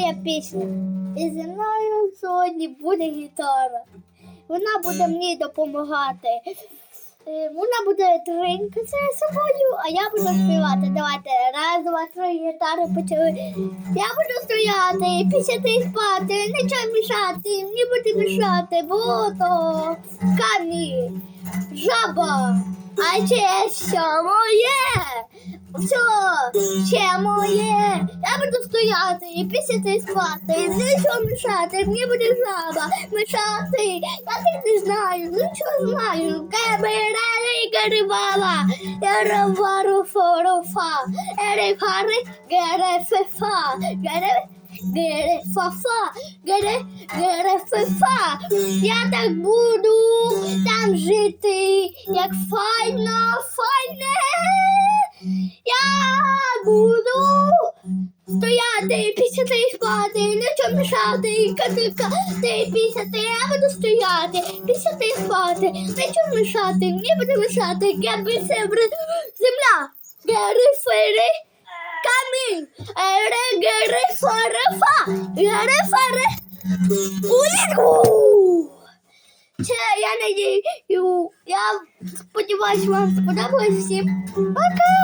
Моя пісня. І зі мною сьогодні буде гітара. Вона буде мені допомагати. Е, Вона буде тринкати собою, а я буду співати. Давайте раз, два, три, гітари почали. Я буду стояти, пісяти і спати, нічого мішати, мені буде мішати, бо то камні, жаба, а ще що моє. Все, ще моє. Я буду стояти і пісяти і спати. Нічого мішати, мені буде жаба мішати. Я так не знаю, нічого знаю. Кеберели керибала. Еревару форофа. Ерефари герефефа. Гере Гере фафа, гере гере фефа. Я так буду там жити, як файно, файне. Стояти, пісяти і спати, нічого мішати, катикати, пісяти, я буду стояти, пісяти і спати, нічого мішати, мені буде мішати, геби себри, земля, гери фери, камінь, ере гери фарафа, гери фаре, уліку. Це я надію, я сподіваюся, вам сподобалось. Всім. Пока!